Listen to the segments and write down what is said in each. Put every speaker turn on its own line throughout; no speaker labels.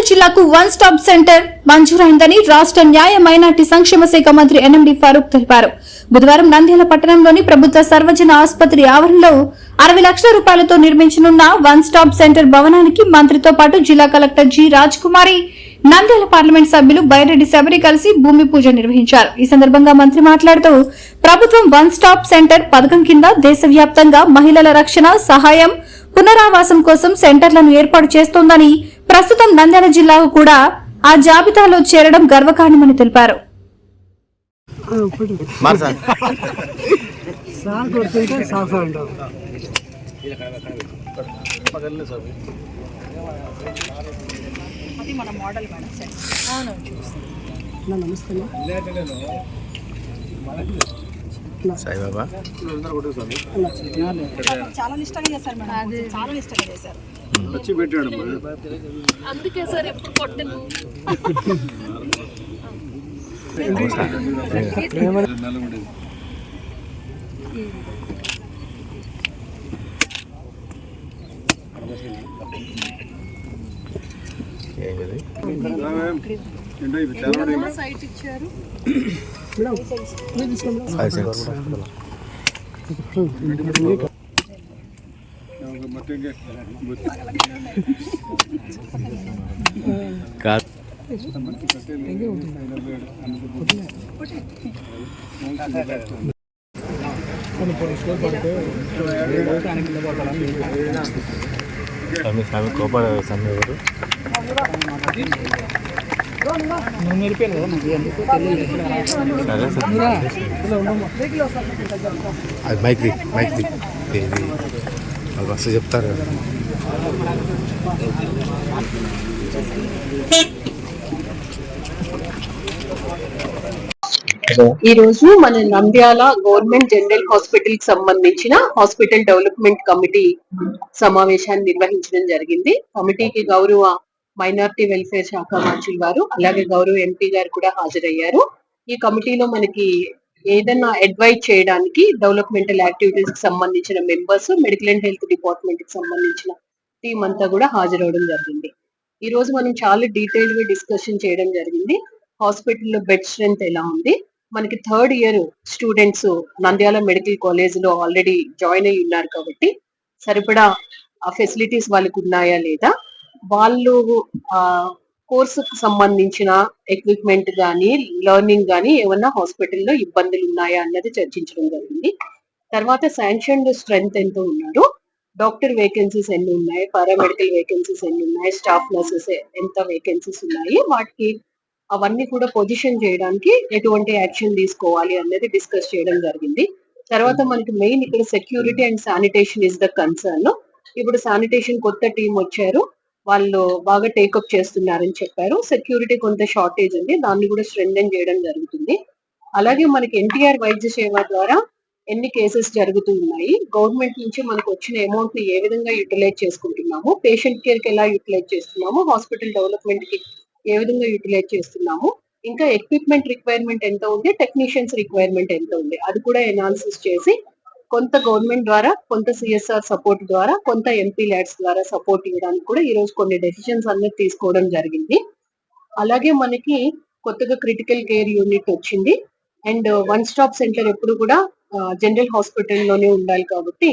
నెల్లూరు జిల్లాకు one stop centre మంజూరైందని రాష్ట్ర న్యాయ మైనార్టీ సంక్షేమ శాఖ మంత్రి ఎన్ఎండి ఫారూక్ తెలిపారు. బుధవారం నంద్యాల పట్టణంలోని ప్రభుత్వ సర్వజన ఆసుపత్రి ఆవరణలో అరవై లక్షల రూపాయలతో నిర్మించనున్న వన్ స్టాప్ సెంటర్ భవనానికి మంత్రితో పాటు జిల్లా collector G Raj Kumari Nandyal parliament సభ్యులు బైరెడ్డి శబరి కలిసి భూమి పూజ నిర్వహించారు. ఈ సందర్భంగా మంత్రి మాట్లాడుతూ ప్రభుత్వం వన్ స్టాప్ సెంటర్ పథకం కింద దేశవ్యాప్తంగా మహిళల రక్షణ సహాయం పునరావాసం కోసం సెంటర్లను ఏర్పాటు చేస్తోందని ప్రస్తుతం నంద్యాల జిల్లాకు కూడా ఆ జాబితాలో చేరడం గర్వకారణమని తెలిపారు.
నమస్తే.
సాయిబాబా?
చాలా నిష్టంగా చేశారు మేడం. చాలా నిష్టంగా చేశారు.
వచ్చి పెట్టాడు
అందుకే సార్ ఎప్పుడు కొట్టను.
ఏంటిది?
సైట్ ఇచ్చారు.
కాదు స్వామి స్వామి కోపడ స్వామి ఎవరు? అది మైక్ మైక్ ఇది వాళ్ళు మస్తు చెప్తారు. కదా
ఈ రోజు మన నంద్యాల గవర్నమెంట్ జనరల్ హాస్పిటల్కి సంబంధించిన హాస్పిటల్ డెవలప్మెంట్ కమిటీ సమావేశాన్ని నిర్వహించడం జరిగింది. కమిటీకి గౌరవ మైనారిటీ వెల్ఫేర్ శాఖ మంత్రులు గారు అలాగే గౌరవ ఎంపీ గారు కూడా హాజరయ్యారు. ఈ కమిటీలో మనకి ఏదైనా అడ్వైజ్ చేయడానికి డెవలప్మెంటల్ యాక్టివిటీస్కి సంబంధించిన మెంబర్స్ మెడికల్ అండ్ హెల్త్ డిపార్ట్మెంట్కి సంబంధించిన టీం అంతా కూడా హాజరవడం జరిగింది. ఈ రోజు మనం చాలా డీటెయిల్గా డిస్కషన్ చేయడం జరిగింది. హాస్పిటల్లో బెడ్ స్ట్రెంత్ ఎలా ఉంది? మనకి third year students Nandyal medical కాలేజ్లో ఆల్రెడీ జాయిన్ అయి ఉన్నారు కాబట్టి సరిపడా ఆ ఫెసిలిటీస్ వాళ్ళకి ఉన్నాయా లేదా? వాళ్ళు ఆ కోర్సుకు సంబంధించిన ఎక్విప్మెంట్ కానీ లెర్నింగ్ కానీ ఏమన్నా హాస్పిటల్లో ఇబ్బందులు ఉన్నాయా అన్నది చర్చించడం జరిగింది. తర్వాత శాంక్షన్ స్ట్రెంత్ ఎంత ఉన్నారు? డాక్టర్ వేకెన్సీస్ ఎన్ని ఉన్నాయి? పారామెడికల్ వేకెన్సీస్ ఎన్ని ఉన్నాయి? స్టాఫ్ నర్సెస్ ఎంత వేకెన్సీస్ ఉన్నాయి? వాటికి అవన్నీ కూడా పొజిషన్ చేయడానికి ఎటువంటి యాక్షన్ తీసుకోవాలి అన్నది డిస్కస్ చేయడం జరిగింది. తర్వాత మనకి మెయిన్ ఇక్కడ security and sanitation is the concern ఇప్పుడు శానిటేషన్ కొత్త టీం వచ్చారు. వాళ్ళు బాగా టేకప్ చేస్తున్నారని చెప్పారు. సెక్యూరిటీ కొంత షార్టేజ్ ఉంది. దాన్ని కూడా స్ట్రెంగ్ చేయడం జరుగుతుంది. అలాగే మనకి ఎన్టీఆర్ వైద్య సేవ ద్వారా ఎన్ని కేసెస్ జరుగుతూ ఉన్నాయి. గవర్నమెంట్ నుంచి మనకు వచ్చిన అమౌంట్ని ఏ విధంగా యూటిలైజ్ చేసుకుంటున్నాము? పేషెంట్ కేర్కి ఎలా యూటిలైజ్ చేస్తున్నాము? హాస్పిటల్ డెవలప్మెంట్కి ఏ విధంగా యూటిలైజ్ చేస్తున్నాము? ఇంకా ఎక్విప్మెంట్ రిక్వైర్మెంట్ ఎంత ఉంది? టెక్నీషియన్స్ రిక్వైర్మెంట్ ఎంత ఉంది? అది కూడా ఎనాలిసిస్ చేసి కొంత గవర్నమెంట్ ద్వారా కొంత సిఎస్ఆర్ సపోర్ట్ ద్వారా కొంత ఎంపీ ల్యాడ్స్ ద్వారా సపోర్ట్ ఇవ్వడానికి కూడా ఈ రోజు కొన్ని డెసిషన్స్ అనేది తీసుకోవడం జరిగింది. అలాగే మనకి కొత్తగా క్రిటికల్ కేర్ యూనిట్ వచ్చింది. అండ్ వన్ స్టాప్ సెంటర్ ఎప్పుడు కూడా జనరల్ హాస్పిటల్లోనే ఉండాలి కాబట్టి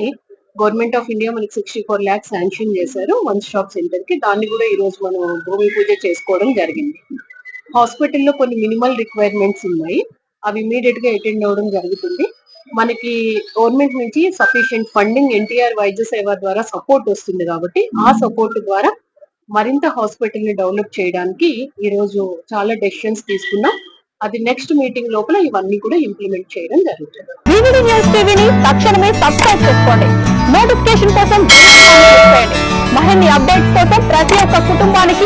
గవర్నమెంట్ ఆఫ్ ఇండియా మనకి సిక్స్టీ ఫోర్ ల్యాక్స్ శాంక్షన్ చేశారు వన్ స్టాప్ సెంటర్కి. దాన్ని కూడా ఈ రోజు మనం భూమి పూజ చేసుకోవడం జరిగింది. హాస్పిటల్లో కొన్ని మినిమల్ రిక్వైర్మెంట్స్ ఉన్నాయి. అవి ఇమీడియట్గా అటెండ్ అవ్వడం జరుగుతుంది. మనకి గవర్నమెంట్ నుంచి సఫిషియెంట్ ఫండింగ్ ఎన్టీఆర్ వైద్య సేవ ద్వారా సపోర్ట్ వస్తుంది కాబట్టి ఆ సపోర్ట్ ద్వారా మరింత హాస్పిటల్ని డెవలప్ చేయడానికి ఈ రోజు చాలా డెసిషన్స్ తీసుకున్నాం. అది నెక్స్ట్ మీటింగ్ లోపల ఇవన్నీ కూడా ఇంప్లిమెంట్ చేయడం జరుగుతుంది.
వివిడి న్యూస్ టీవీని తక్షణమే సబ్స్క్రైబ్ చేసుకోండి. నోటిఫికేషన్ కోసం మరిన్ని అప్డేట్స్ కోసం ప్రతి ఒక్క కుటుంబానికి